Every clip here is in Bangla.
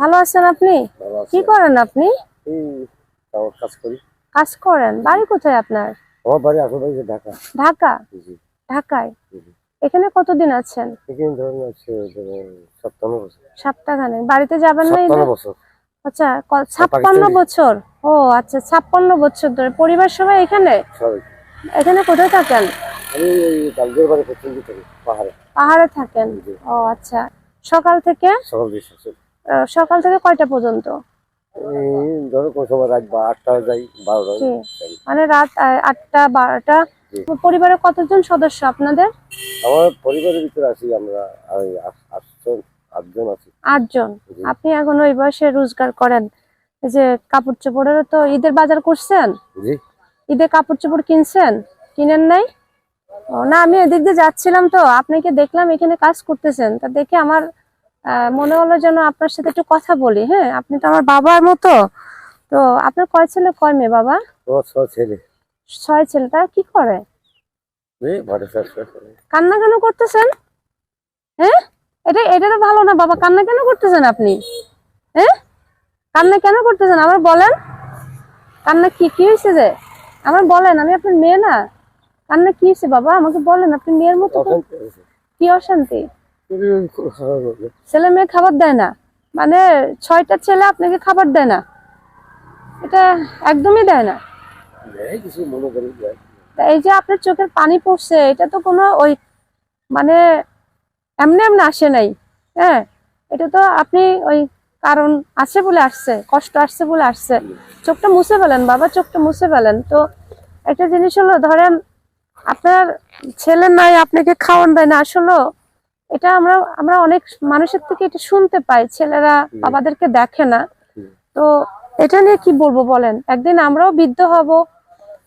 ভালো আছেন আপনি? কি করেন আপনি? কাজ করি। কাজ করেন। বাড়ি কোথায় আপনার? আমার বাড়ি আসল ঢাকা। ঢাকা? ঢাকায়? এখানে কতদিন আছেন? এখানে ধরেন আছে ধরেন সপ্তাহখানে বাড়িতে যাবেন না আচ্ছা ছাপ্পান্ন বছর? ও আচ্ছা ছাপ্পান্ন বছর ধরে। পরিবার সবাই এখানে? এখানে কোথায় থাকেন? পাহাড়ে। থাকেন? ও আচ্ছা। সকাল থেকে? সকাল। সকাল থেকে কয়টা পর্যন্ত? ধরো কোন সময় রাত আটটা যাই বারোটা মানে রাত আটটা বারোটা। জি। পরিবারে কতজন সদস্য আপনাদের? আমার পরিবারের ভিতরে আছি আমরা আটজন আটজন আছি। আটজন। আপনি এখন ওই বয়সে রোজগার করেন। যে কাপড় চোপড়ের তো ঈদের বাজার করছেন? ঈদের কাপড় চোপড় কিনছেন? কিনেন নাই? ও না আমি এদিক দিয়ে যাচ্ছিলাম তো। আপনাকে দেখলাম এখানে কাজ করতেছেন। তা দেখে আমার মনে হলো যেন আপনার সাথে একটু কথা বলি হ্যাঁ? আপনি তো আমার বাবার মতো। তো আপনার কয় ছেলে কয় মেয়ে বাবা? ছেলে। ছয় ছেলে তারা কি করে? কান্না কেন করতেছেন? হ্যাঁ? এটা এটা তো ভালো না বাবা কান্না কেন করতেছেন আপনি? হ্যাঁ? কান্না কেন করতেছেন? আমার বলেন। কান্না কি কি হয়েছে যে? আমার বলেন আমি আপনার মেয়ে না। কান্না কি হয়েছে বাবা? আমাকে বলেন আপনি মেয়ের মতো। কি অশান্তি? ছেলে মেয়ে খাবার দেয় না। মানে ছয়টা ছেলে আপনাকে খাবার দেয় না। এটা একদমই দেয় না। এই যে আপনার চোখের পানি পড়ছে এটা তো কোনো ওই মানে এমনি এমনি আসে নাই। হ্যাঁ এটা তো আপনি ওই কারণ আছে বলে আসছে কষ্ট আসছে বলে আসছে। চোখটা মুছে ফেলেন বাবা চোখটা মুছে ফেলেন। তো একটা জিনিস হলো ধরেন আপনার ছেলে নাই আপনাকে খাওয়ান দেয় না। আসলে এটা আমরা আমরা অনেক মানুষের থেকে এটা শুনতে পাই ছেলেরা বাবাদেরকে দেখে না। তো এটা নিয়ে কি বলব বলেন? একদিন আমরাও বৃদ্ধ হব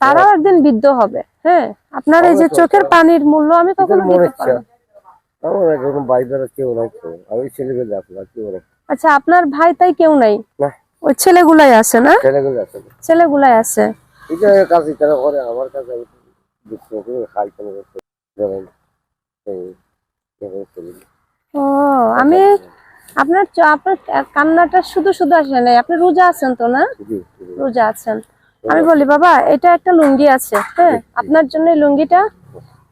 তারাও একদিন বৃদ্ধ হবে হ্যাঁ? আপনার এই যে চোখের পানির মূল্য আমি কখনো দিতে পারব আমার এরকম ভাই বেড়া কেউ নাই আমি ছেলেগুলো দেখো কেউ নাই। আচ্ছা আপনার ভাই তাই কেউ নাই? ওই ছেলেগুলাই আছে না? ছেলেগুলো আছে। ছেলেগুলাই আছে। এটা কাজ তারা করে আমার কাছে আমি দুঃখ করে খাই কেন? ও আমি আপনার আপনার কান্নাটা শুধু শুধু আসে নাই। আপনি রোজা আছেন তো না। রোজা আছেন। আমি বলি বাবা এটা একটা লুঙ্গি আছে হ্যাঁ? আপনার জন্য লুঙ্গিটা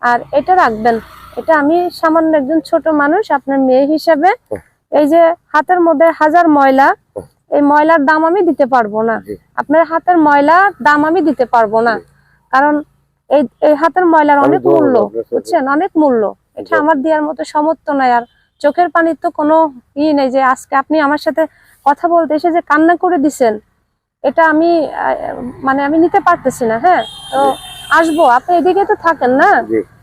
আর এটা রাখবেন। এটা আমি সামান্য একজন ছোট মানুষ আপনার মেয়ে হিসাবে। এই যে হাতের মধ্যে হাজার ময়লা এই ময়লার দাম আমি দিতে পারব না। আপনার হাতের ময়লার দাম আমি দিতে পারব না। কারণ এই এই হাতের ময়লার অনেক মূল্য বুঝছেন? অনেক মূল্য। এটা আমার দেওয়ার মতো সমর্থ নাই আর চোখের পানির তো কোনো ই নেই যে আজকে আপনি আমার সাথে কথা বলতে এসে যে কান্না করে দিছেন এটা আমি মানে আমি নিতে পারতেছি না হ্যাঁ? তো আসব আপনি এদিকে তো থাকেন না?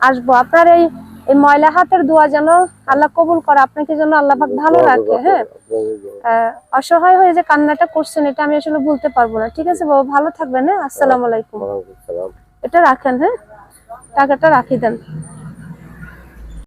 আসব আপনার এই এই ময়লা হাতের দোয়া যেন আল্লাহ কবুল করে আপনাকে যেন আল্লাহ পাক ভালো রাখে হ্যাঁ? অসহায় হয়ে যে কান্নাটা করছেন এটা আমি আসলে বলতে পারব না। ঠিক আছে বাবা ভালো থাকবেন হ্যাঁ? আসসালামু আলাইকুম। এটা রাখেন হ্যাঁ? টাকাটা রাখি দেন।